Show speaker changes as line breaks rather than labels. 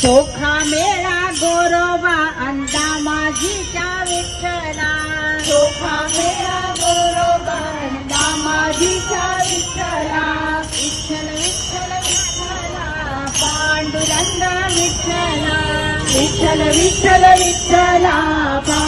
चोखा मेळा गोरोबा अंदा माझीच्या विठ्ठला चोखा मेळा गोरोबा अंदा माझीच्या विठ्ठला विठ्ठल विठ्ठल विठ्ठला पांडुरंग विठ्ठला विठ्ठल विठ्ठल विठ्ठला पांडुरंग